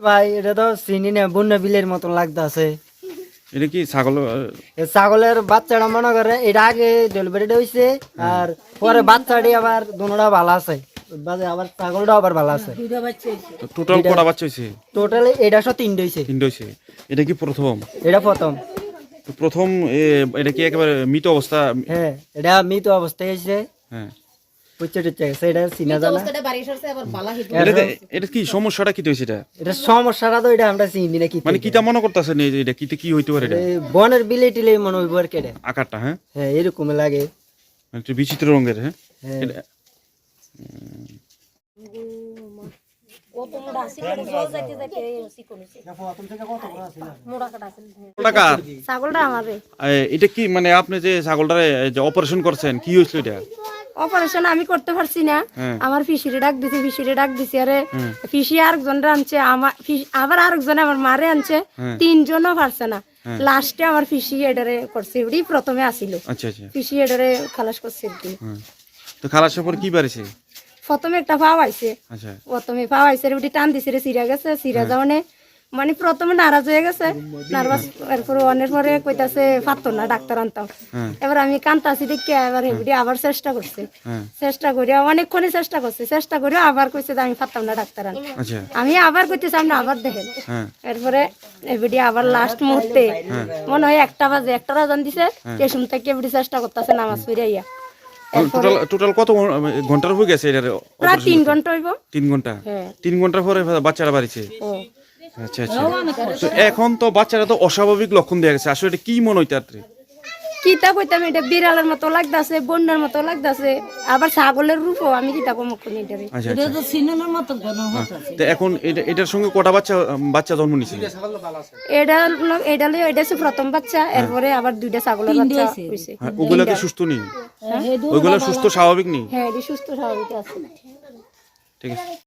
ভাই এটা তো চিনি না বন্য বিলের মতন লাগতেছে এটা কি ছাগল ছাগলের বাচ্চাটা মনে করে এটা আগে ডেলিভারিটা হয়েছে আর পরে বাচ্চাটি আবার দুনোটা ভালো আছে। বাজে আবার ছাগলটা আবার ভালো আছে। টোটাল কটা বাচ্চা হয়েছে? টোটালি এটা সব তিনটে হয়েছে। তিনটে হয়েছে। এটা কি প্রথম? এটা প্রথম। তো প্রথম এটা কি একেবারে মৃত অবস্থা? হ্যাঁ এটা মৃত অবস্থায় হয়েছে। হ্যাঁ। পুচ্ছে টুচ্ছে গেছে এটা চিনা জানা। এটা এটা কি সমস্যাটা কি হয়েছে এটা? এটা সমস্যাটা তো এটা আমরা চিনি না কি মানে কিটা মনে যে এটা কিতে কি হইতে পারে এটা? বনের বিলে টিলে মনে হইব আর কেটে আকারটা হ্যাঁ? হ্যাঁ এরকম লাগে। মানে একটু বিচিত্র রঙের হ্যাঁ? হ্যাঁ। এটা- কি মানে আপনি যে ছাগলটারে অপারেশন করছেন কি হয়েছিল এটা? অপারেশন আমি করতে পারছি না। হ্যাঁ। আমার ফিশিরে ডাক দিছে ফিশিরে ডাক দিছে। আরে ফিশি আরেকজন আনছে আমার আবার আরেকজন আমার মারে আনছে। হ্যাঁ। তিনজনও পারছে না। লাস্টে আমার ফিশি এডারে করছে প্রথমে আসিল। পিসি আচ্ছা। এডারে খালাস করছে। হ্যাঁ। তো খালাসের পর কি বাড়িছে? প্রথমে একটা পাও আইছে। আচ্ছা। প্রথমে পাও আইছে ওটি টান দিছে রে সিরা গেছে সিরা যাওয়ানে মানে প্রথমে নারাজ হয়ে গেছে নার্ভাস এরপর অনেক পরে কইতাছে পারতো না ডাক্তার আনতাম। হ্যাঁ। এবার আমি কান্তাছি দেখে এবার এগুলি আবার চেষ্টা করছে। হ্যাঁ। চেষ্টা করি অনেকক্ষণই চেষ্টা করছে। চেষ্টা করে আবার কইছে যে আমি পারতাম না ডাক্তার আন আচ্ছা। আমি আবার কইতেছি আপনি আবার দেখেন। হ্যাঁ। এরপরে এবিডি আবার লাস্ট মুহূর্তে মনে হয় একটা বাজে একটা রাজান দিছে টেশন থেকে এবিডি চেষ্টা করতেছে নামাজ পড়ে ইয়া টোটাল টোটাল কত ঘণ্টার হয়ে গেছে এটার প্রায় তিন ঘণ্টা হইব। তিন ঘণ্টা? হ্যাঁ। ঘণ্টার পরে বাচ্চারা বাড়িছে? আচ্ছা আচ্ছা। তো এখন তো বাচ্চারা তো অস্বাভাবিক লক্ষণ দেয়া গেছে। আসলে এটা কি মনে কিতা কইতাম এটা বিড়ালের মতো লাগতাছে বন্যার মতো লাগতাছে আবার ছাগলের রূপও আমি কিতা কম কোন এটারে আচ্ছা আচ্ছা। তো এখন এটা এটার সঙ্গে কটা বাচ্চা বাচ্চা জন্ম নিছে? এটা হলো- এটা এটা প্রথম বাচ্চা এরপরে আবার দুইটা ছাগলের বাচ্চা হইছে। হ্যাঁ, ওগুলা কি সুস্থ নেই? ওইগুলা সুস্থ স্বাভাবিক নেই হ্যাঁ। সুস্থ স্বাভাবিক আছে। ঠিক আছে।